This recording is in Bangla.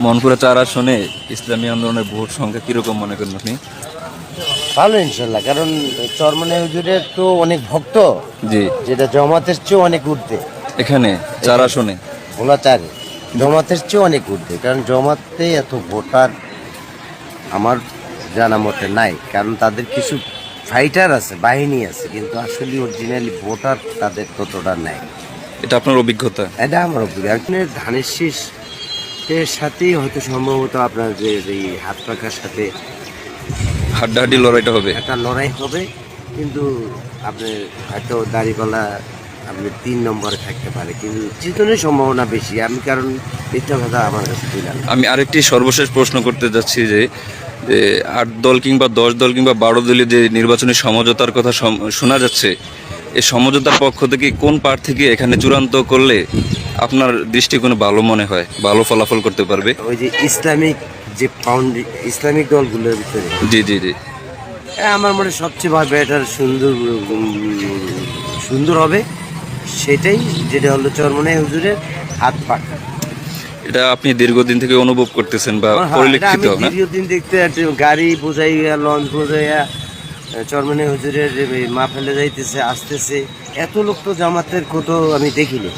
মনপুরা চার আসনে ইসলামী আন্দোলনের ভোট সংখ্যা কীরকম মনে করেন আপনি? ভালো ইনশাল্লাহ। কারণ চরমনে হুজুরের তো অনেক ভক্ত জি। যেটা জমাতের চেয়ে অনেক উঠতে এখানে চার আসনে ভোলা চারে জমাতের চেয়ে অনেক উঠতে কারণ জমাতে এত ভোটার আমার জানা মতে নাই। কারণ তাদের কিছু ফাইটার আছে বাহিনী আছে কিন্তু আসলে অরিজিনালি ভোটার তাদের ততটা নাই। এটা আপনার অভিজ্ঞতা? এটা আমার অভিজ্ঞতা। ধানের শীষ এর সাথেই হয়তো সম্ভবত আপনার যে এই হাত পাখার সাথে হাড্ডাহাড্ডি লড়াইটা হবে। একটা লড়াই হবে কিন্তু আপনি হয়তো দাড়িপাল্লা আপনি তিন নম্বরে থাকতে পারে কিন্তু জিতনের সম্ভাবনা বেশি। আমি কারণ মিথ্যা কথা আমার কাছে দিলাম আমি আরেকটি সর্বশেষ প্রশ্ন করতে যাচ্ছি যে আট দল কিংবা দশ দল কিংবা বারো দলীয় যে নির্বাচনী সমঝোতার কথা শোনা যাচ্ছে এই সমঝোতার পক্ষ থেকে কোন প্রার্থীকে এখানে চূড়ান্ত করলে আপনার দৃষ্টিকোণে ভালো মনে হয় ভালো ফলাফল করতে পারবে? ওই যে ইসলামিক যে ফাউন্ড ইসলামিক দলগুলোর ভিতরে? জি জি জি। আমার মনে সবচেয়ে ভালো বেটার সুন্দর সুন্দর হবে সেটাই যেটা হলো চরমনে হুজুরের হাত পাখা এটা আপনি দীর্ঘদিন থেকে অনুভব করতেছেন বা হ্যাঁ, পরিলক্ষিত না দীর্ঘদিন দেখতে গাড়ি বোঝাইয়া লঞ্চ বোঝাইয়া চরমনে হুজুরের মা ফেলে যাইতেছে আসতেছে এত লোক তো জামাতের কত আমি দেখিনি।